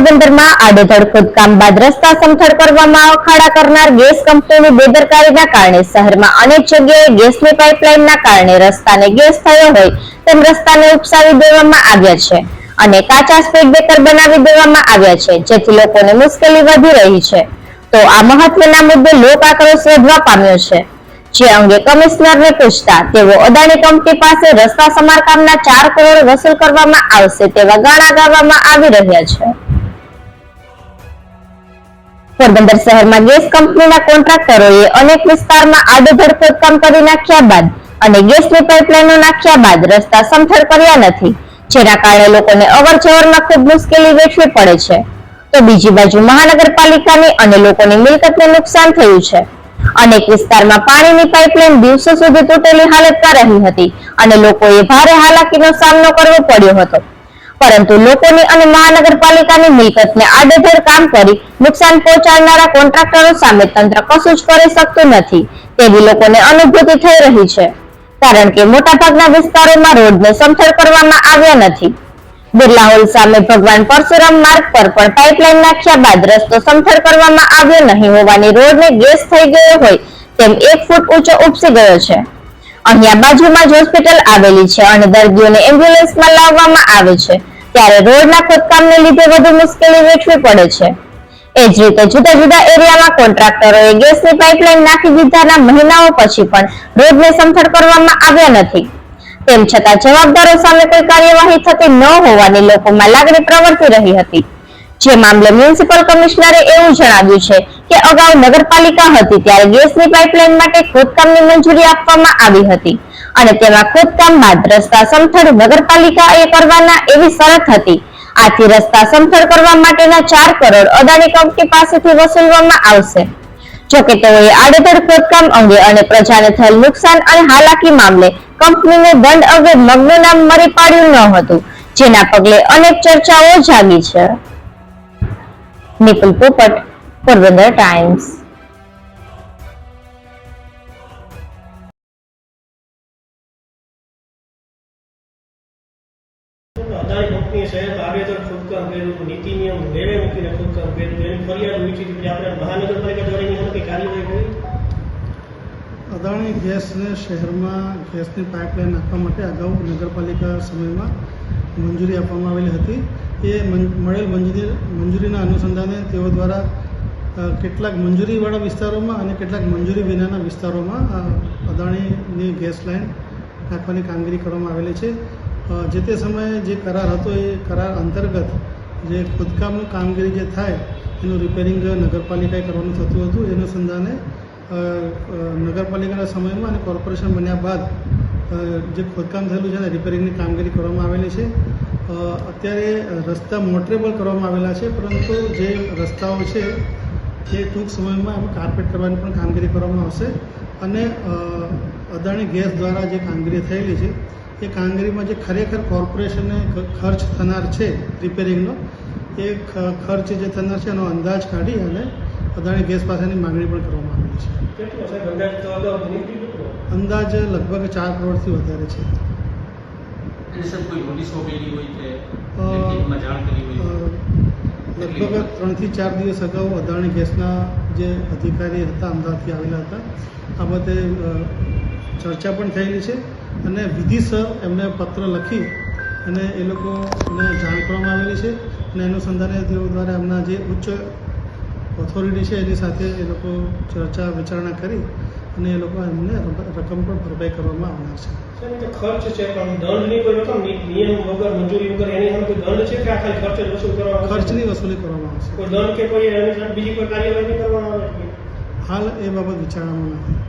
પોરબંદરમાં આડેધડ ખોદકામ બાદ રસ્તા સમથળ કરવામાં અખાડા કરનાર ગેસ કંપનીની બેદરકારીના કારણે શહેરમાં અનેક જગ્યાએ ગેસની પાઇપલાઇનના કારણે રસ્તાને ગેસ થયો હોય તેમ રસ્તાને ઉપસાવી દેવામાં આવ્યા છે અને કાચા સ્પીડ બ્રેકર બનાવી દેવામાં આવ્યા છે, જેથી લોકોને મુશ્કેલી વધી રહી છે. તો આ મહત્વના મુદ્દે લોક આક્રોશ વધવા પામ્યો છે. જે અંગે કમિશનરને પૂછતા તેઓ અદાણી કંપની પાસે રસ્તા સમારકામના ચાર કરોડ વસૂલ કરવામાં આવશે તેવા ગાણા ગાવામાં આવી રહ્યા છે. પોરબંદર શહેરમાં ગેસ કંપનીના કોન્ટ્રાક્ટરોએ અનેક વિસ્તારમાં આડેધડ ખોદકામ કરી નાખ્યા બાદ અને ગેસની પાઇપલાઇનો નાખ્યા બાદ રસ્તા સમથળ કર્યા નથી. જેના કારણે લોકોને અવર જવરમાં ખૂબ મુશ્કેલી વેઠવી પડે છે. તો બીજી બાજુ મહાનગરપાલિકાની અને લોકોની મિલકતને નુકસાન થયું છે. અનેક વિસ્તારમાં પાણીની પાઇપલાઇન દિવસો સુધી તૂટેલી હાલતમાં રહી હતી અને લોકોએ ભારે હાલાકીનો સામનો કરવો પડ્યો હતો. પરંતુ લોકોની અને મહાનગરપાલિકાની મિલકતને આડેધડ કામ કરી નુકસાન પહોંચાડનારા કોન્ટ્રાક્ટરો સામે તંત્ર કશું જ કરી શકતું નથી, તેવી લોકોને અનુભૂતિ થઈ રહી છે. કારણ કે મોટાભાગના વિસ્તારોમાં રોડને સમથળ કરવામાં આવ્યા નથી. બિરલા હોલ સામે ભગવાન પરશુરામ માર્ગ પર પણ પાઇપલાઇન નાખ્યા બાદ રસ્તો સમથળ કરવામાં આવ્યો નહીં હોવાની રોડને ગેસ થઈ ગયો હોય તેમ એક ફૂટ ઊંચો ઉપસી ગયો છે. અહીંયા બાજુમાં જ હોસ્પિટલ આવેલી છે અને દર્દીઓને એમ્બ્યુલન્સમાં લાવવામાં આવે છે. ત્યારે રોડના ખોદકામને લીધે વધુ મુશ્કેલી વેઠવી પડે છે. એ જ રીતે જુદા જુદા એરિયામાં કોન્ટ્રાક્ટરોએ ગેસની પાઇપલાઇન નાખી દીધાના મહિનાઓ પછી પણ રોડને સમથળ કરવામાં આવ્યા નથી. તેમ છતાં જવાબદારો સામે કોઈ કાર્યવાહી થતી ન હોવાની લોકોમાં લાગણી પ્રવર્તી રહી હતી. જે મામલે મ્યુનિસિપલ કમિશનરે એવું જણાવ્યું છે કે અગાઉ નગરપાલિકા હતી ત્યારે ગેસની પાઇપલાઇન માટે ખોદકામની મંજૂરી આપવામાં આવી હતી. અને તેમાં ખોદકામ બાદ રસ્તા સમથળ નગરપાલિકાએ કરવાના એવી શરત હતી. આથી રસ્તા સમથળ કરવા માટેના ચાર કરોડ અદાણી કંપની પાસેથી વસૂલવામાં આવશે. જોકે તેઓએ આડેધડ ખોદકામ અંગે અને પ્રજાને થયેલ નુકસાન અને હાલાકી મામલે કંપનીને દંડ અંગે મગનું નામ મરી પાડ્યું ન હતું, જેના પગલે અનેક ચર્ચાઓ જાગી છે. નિપુલ પોપટ, પોરબંદર ટાઈમ્સ. અદાણી કંપનીએ સાહેબ આડેધડ ખોદકામ કર્યું નીતિ નિયમ નેવે મૂકીને ખોદકામ કર્યું એની ફરિયાદ ઊંચી હતી આપણે મહાનગરપાલિકા દ્વારા એની સામે કાર્યવાહી કરી. અદાણી ગેસને શહેરમાં ગેસની પાઇપલાઇન આપવા માટે અગાઉ નગરપાલિકા સમયમાં મંજૂરી આપવામાં આવેલી હતી. એ મળેલ મંજૂરી, મંજૂરીના અનુસંધાને તેઓ દ્વારા કેટલાક મંજૂરીવાળા વિસ્તારોમાં અને કેટલાક મંજૂરી વિનાના વિસ્તારોમાં અદાણીની ગેસ લાઇન નાખવાની કામગીરી કરવામાં આવેલી છે. જે તે સમયે જે કરાર હતો એ કરાર અંતર્ગત જે ખોદકામનું કામગીરી જે થાય એનું રિપેરિંગ નગરપાલિકાએ કરવાનું થતું હતું. એનું અ, નગરપાલિકાના સમયમાં અને કોર્પોરેશન બન્યા બાદ જે ખોદકામ થયેલું છે ને રિપેરિંગની કામગીરી કરવામાં આવેલી છે. અત્યારે રસ્તા મોટરેબલ કરવામાં આવેલા છે પરંતુ જે રસ્તાઓ છે તે ટૂંક સમયમાં એમાં કાર્પેટ કરવાની પણ કામગીરી કરવામાં આવશે. અને અદાણી ગેસ દ્વારા જે કામગીરી થયેલી છે એ કામગીરીમાં જે ખરેખર કોર્પોરેશનને ખર્ચ થનાર છે રિપેરિંગનો એ ખર્ચ જે થનાર છે એનો અંદાજ કાઢી અને અદાણી ગેસ પાસેની માંગણી પણ કરવામાં આવી છે. અંદાજ તો અગાઉ નીકળી કેટલો અંદાજ લગભગ ચાર કરોડથી વધારે છે. કોઈ નોટિસ હોય કે જાણ કરી હોય? લગભગ ત્રણથી ચાર દિવસ અગાઉ અદાણી ગેસના જે અધિકારી હતા, અમદાવાદથી આવેલા હતા, આ બાબતે ચર્ચા પણ થયેલી છે અને વિધિસર એમને પત્ર લખી અને એ લોકોને જાણ કરવામાં આવેલી છે અને અનુસંધાને તેઓ દ્વારા એમના જે ઉચ્ચ ઓથોરિટી છે એની સાથે એ લોકો ચર્ચા વિચારણા કરી અને એ લોકો એમને રકમ પણ ભરપાઈ કરવામાં આવનાર છે. ખર્ચ છે પણ દંડની કોઈ રકમ નિયમ વગર મંજૂરી વગર એની સામે કોઈ દંડ છે કે આ ખાલી ખર્ચ વસૂલ કરવામાં ખર્ચની વસૂલી કરવામાં આવશે. કોઈ દંડ કે કોઈ એની સામે બીજી કોઈ કાર્યવાહી કરવામાં આવે? હાલ એ બાબત વિચારવામાં નથી.